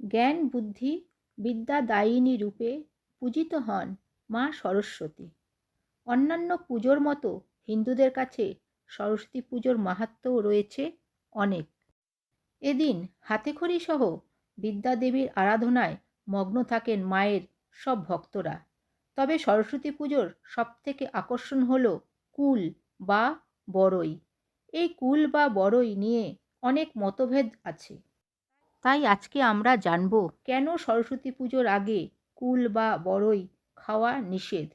জ্ঞান, বুদ্ধি বিদ্যাদায়িনী রূপে পূজিত হন মা সরস্বতী। অন্যান্য পুজোর মতো হিন্দুদের কাছে সরস্বতী পুজোর মাহাত্ম্যও রয়েছে অনেক। এদিন হাতেখড়ি সহ বিদ্যাদেবীর আরাধনায় মগ্ন থাকেন মায়ের সব ভক্তরা। তবে সরস্বতী পুজোর সবথেকে আকর্ষণ হল কুল বা বড়ই। এই কুল বা বড়ই নিয়ে অনেক মতভেদ আছে। তাই আজকে আমরা জানব কেন সরস্বতী পুজোর আগে কুল বা বড়ই খাওয়া নিষেধ।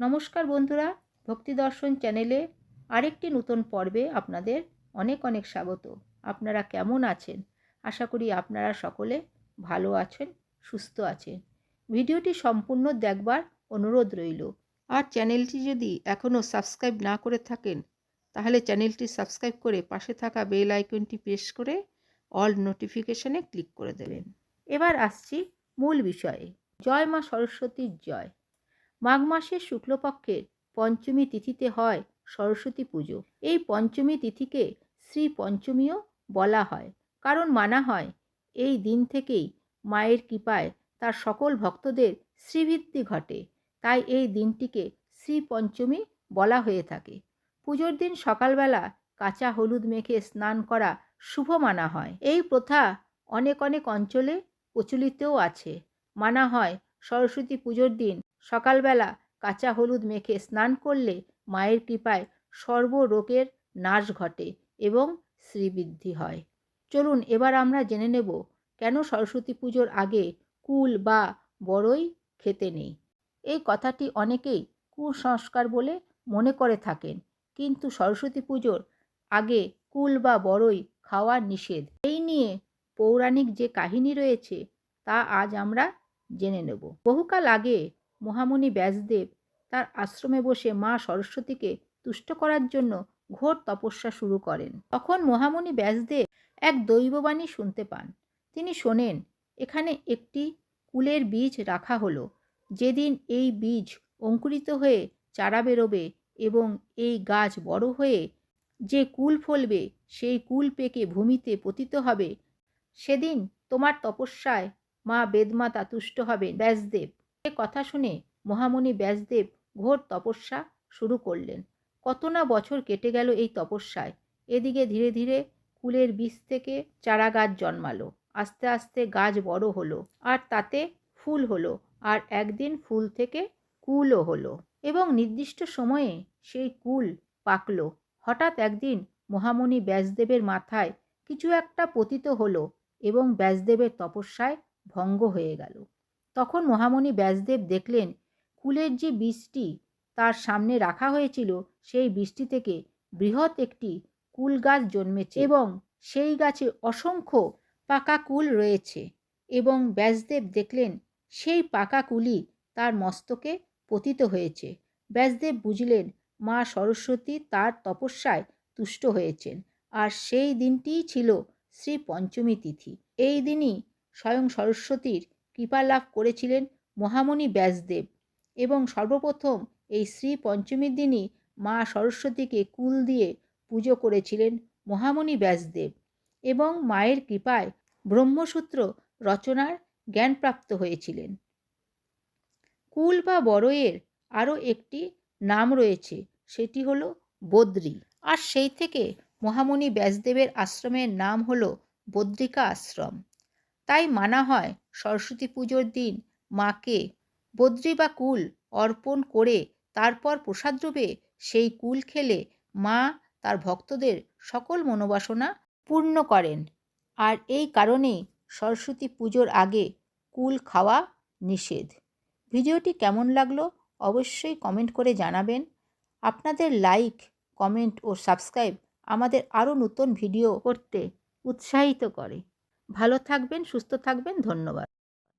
নমস্কার বন্ধুরা, ভক্তি দর্শন চ্যানেলে আরেকটি নতুন পর্বে আপনাদের অনেক অনেক স্বাগত। আপনারা কেমন আছেন? আশা করি আপনারা সকলে ভালো আছেন, সুস্থ আছেন। ভিডিওটি সম্পূর্ণ দেখবার অনুরোধ রইল। আর চ্যানেলটি যদি এখনও সাবস্ক্রাইব না করে থাকেন, তাহলে চ্যানেলটি সাবস্ক্রাইব করে পাশে থাকা বেল আইকনটি প্রেস করে অল নোটিফিকেশনে ক্লিক করে দেবেন। এবার আসছি মূল বিষয়ে। জয় মা সরস্বতীর জয়। মাঘ মাসের শুক্লপক্ষের পঞ্চমী তিথিতে হয় সরস্বতী পুজো। এই পঞ্চমী তিথিকে শ্রী পঞ্চমীও বলা হয়। কারণ মানা হয়, এই দিন থেকেই মায়ের কৃপায় তার সকল ভক্তদের শ্রীবৃদ্ধি ঘটে। তাই এই দিনটিকে শ্রী পঞ্চমী বলা হয়ে থাকে। পুজোর দিন সকালবেলা কাঁচা হলুদ মেখে স্নান করা শুভ মানা হয়। এই প্রথা অনেক অনেক অঞ্চলে প্রচলিতও আছে। মানা হয় সরস্বতী পুজোর দিন। সকালবেলা কাঁচা হলুদ মেখে স্নান করলে মায়ের কৃপায় সর্বরোগের নাশ ঘটে এবং শ্রীবৃদ্ধি হয়। চলুন এবার আমরা জেনে নেব কেন সরস্বতী পুজোর আগে কুল বা বড়ই খেতে নেই। এই কথাটি অনেকেই কুসংস্কার বলে মনে করে থাকেন। কিন্তু সরস্বতী পুজোর আগে কুল বা বড়ই খাওয়া নিষেধ। এই নিয়ে পৌরাণিক যে কাহিনী রয়েছে, তা আজ আমরা জেনে নেব। বহুকাল আগে মহামুনি ব্যাসদেব তার আশ্রমে বসে মা সরস্বতীকে তুষ্ট করার জন্য ঘোর তপস্যা শুরু করেন। তখন মহামুনি ব্যাসদেব এক দৈববাণী শুনতে পান। তিনি শোনেন, এখানে একটি কুলের বীজ রাখা হলো। যেদিন এই বীজ অঙ্কুরিত হয়ে চারা বেরোবে এবং এই গাছ বড় হয়ে যে কুল ফলবে, সেই কুল পেকে ভূমিতে পতিত হবে। সেদিন তোমার তপস্যায় মা বেদমাতা তুষ্ট হবে ব্যাসদেব। এ কথা শুনে মহামুনি ব্যাসদেব ঘোর তপস্যা শুরু করলেন। কত না বছর কেটে গেল এই তপস্যায়। এদিকে ধীরে ধীরে কুলের বীজ থেকে চারা গাছ জন্মালো। আস্তে আস্তে গাছ বড় হলো আর তাতে ফুল হলো আর একদিন ফুল থেকে কুলও হলো। এবং নির্দিষ্ট সময়ে সেই কুল পাকলো। হঠাৎ একদিন মহামণি ব্যাসদেবের মাথায় কিছু একটা পতিত হলো এবং ব্যাসদেবের তপস্যায় ভঙ্গ হয়ে গেল। তখন মহামণি ব্যাসদেব দেখলেন, কুলের যে বৃষ্টি তার সামনে রাখা হয়েছিল, সেই বৃষ্টি থেকে বৃহৎ একটি কুল গাছ জন্মেছে এবং সেই গাছে অসংখ্য পাকা কুল রয়েছে এবং ব্যাসদেব দেখলেন, সেই পাকা কুলি তার মস্তকে পতিত হয়েছে। ব্যাসদেব বুঝলেন মা সরস্বতী তার তপস্যায় তুষ্ট হয়েছেন। আর সেই দিনটিই ছিল শ্রী পঞ্চমী তিথি। এই দিনই স্বয়ং সরস্বতীর কৃপা লাভ করেছিলেন মহামণি ব্যাসদেব এবং সর্বপ্রথম এই শ্রী পঞ্চমীর দিনই মা সরস্বতীকে কুল দিয়ে পুজো করেছিলেন মহামণি ব্যাসদেব এবং মায়ের কৃপায় ব্রহ্মসূত্র রচনার জ্ঞানপ্রাপ্ত হয়েছিলেন। কুল বা বড়য়ের আরও একটি নাম রয়েছে, সেটি হলো বদ্রী। আর সেই থেকে মহামণি ব্যাসদেবের আশ্রমের নাম হলো বদ্রিকা আশ্রম। তাই মানা হয় সরস্বতী পুজোর দিন মাকে বদ্রি বা কুল অর্পণ করে তারপর প্রসাদ প্রসাদরূপে সেই কুল খেলে মা তার ভক্তদের সকল মনোবাসনা পূর্ণ করেন। আর এই কারণেই সরস্বতী পুজোর আগে কুল খাওয়া নিষেধ। ভিডিওটি কেমন লাগল অবশ্যই কমেন্ট করে জানাবেন। আপনাদের লাইক কমেন্ট ও সাবস্ক্রাইব আমাদের আরও নতুন ভিডিও করতে উৎসাহিত করে। ভালো থাকবেন, সুস্থ থাকবেন, ধন্যবাদ।